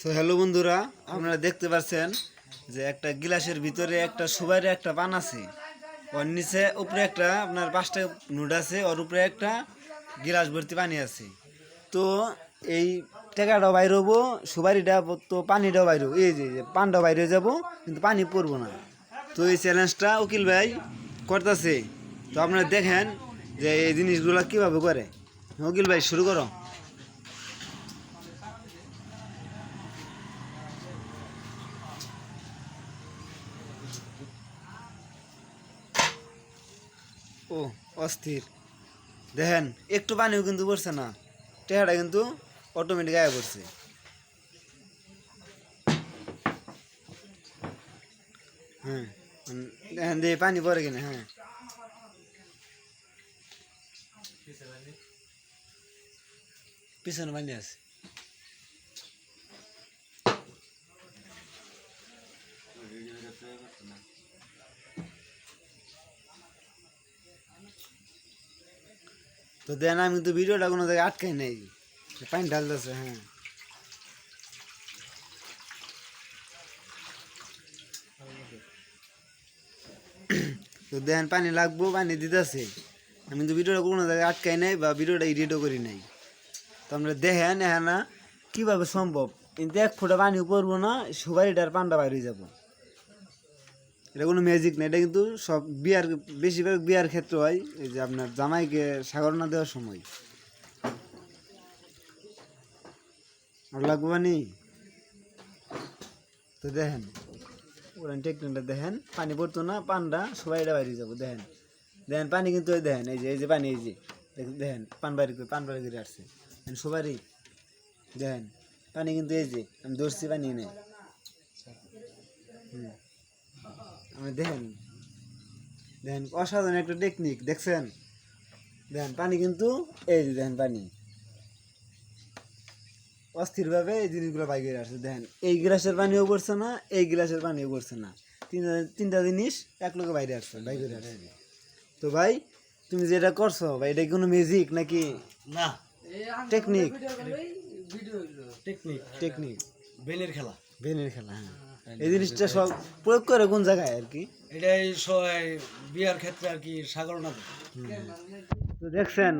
So hello বন্ধুরা, আপনারা দেখতে পাচ্ছেন যে একটা গিলাসের ভিতরে একটা সুবাইরে একটা পান আছে। ওর নিচে উপরে একটা, আপনার পাঁচটা নোট আছে, ওর উপরে একটা গিলাস ভর্তি পানি আছে। তো এই টাকাটাও বাইর হব সুবারিটা তো পানিটাও বাইর এই যে যে পানটাও বাইরে যাব, কিন্তু পানি পড়ব না। তো এই চ্যালেঞ্জটা উকিল ভাই করতেছে। তো আপনারা দেখেন যে এই জিনিসগুলো কীভাবে করে। উকিল ভাই, শুরু করো। ও অস্থির। দেখেন একটু পানিও কিন্তু পড়ছে না। টেহাটা কিন্তু অটোমেটিক গায়ে পড়ছে হ্যাঁ উম, দেখেন দিয়ে পানি পড়ে কিনা হ্যাঁ। পিছনে পানি আছে। তো দেন আমি কিন্তু ভিডিওটা কোনো জায়গায় আটকাই নাই। পানি ঢালতেছে হ্যাঁ। তো দেন পানি লাগবো, পানি দিতেছে। আমি কিন্তু ভিডিওটা কোনো জায়গায় আটকাই নাই বা ভিডিওটা এডিটও করি নাই। তো আমরা দেখেন হ্যাঁ না, কীভাবে সম্ভব? কিন্তু এক ফোঁটা পানি পড়ব না সুপারিটার পান্ডা বাইরে যাব। এটা কোনো ম্যাজিক না, এটা কিন্তু সব বিয়ার, বেশিরভাগ বিয়ার ক্ষেত্রে হয়, এই যে আপনার জামাইকে সাগর না দেওয়ার সময়। আর লাগবো পানি? তো দেখেন, ওরান টেকনিকটা দেখেন, পানি পড়তো না, পানটা সবাই এটা বাইরে যাব, দেখেন। দেখেন, পানি কিন্তু দেখেন, এই যে এই যে পানি, এই যে, দেখ- দেখেন, পান বাড়ি করে, পান বাড়ি করে আসছে। সবারই, দেখেন, পানি কিন্তু এই যে, আমি ধরছি পানি নেই হুম। আমি দেখেন দেখেন অসাধারণ একটা টেকনিক দেখছেন? দেখেন পানি কিন্তু এই যে দেখেন পানি। অস্থিরভাবে এই জিনিসগুলো বাইকে আসছে দেখেন। এই গ্লাসের পানিও পড়ছে না এই গ্লাসের পানিও পড়ছে না। তিনটা তিনটা জিনিস এক লোকে বাইরে আসছে বাইকে আসছে। তো ভাই তুমি যেটা করছ ভাই এটা কোনো ম্যাজিক নাকি? না। টেকনিক টেকনিক টেকনিক বেলের খেলা। বেনের খেলা হ্যাঁ। এই জিনিসটা সব প্রয়োগ করে কোন জায়গায় আর কি? এটাই সবাই বিয়ার ক্ষেত্রে আর কি সাগর না তো দেখছেন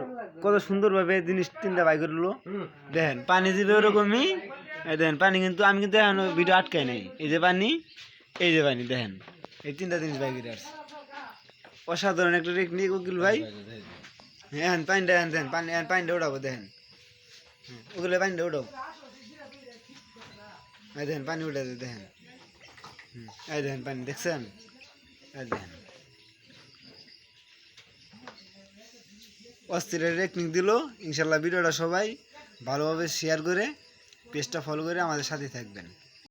কত সুন্দরভাবে জিনিস তিনটা বাই করল দেখেন পানি দিবে ওরকমই এই দেখেন পানি কিন্তু আমি কিন্তু এখন ভিডিও আটকাই নাই। এই যে পানি এই যে পানি দেখেন এই তিনটা জিনিস বাই করে আসছে। অসাধারণ একটা টেকনিক উকিল ভাই। হ্যাঁ পানিটা হ্যাঁ দেখেন পানি হ্যাঁ, পানিটা উঠাবো দেখেন। হ্যাঁ, ওগুলো পানিটা এই দেখেন পানি উঠে দেখেন। এই দেখেন পানি, দেখছেন? এই অস্থিরের টেকনিক দিল। ইনশাল্লাহ ভিডিওটা সবাই ভালোভাবে শেয়ার করে পেজটা ফলো করে আমাদের সাথে থাকবেন।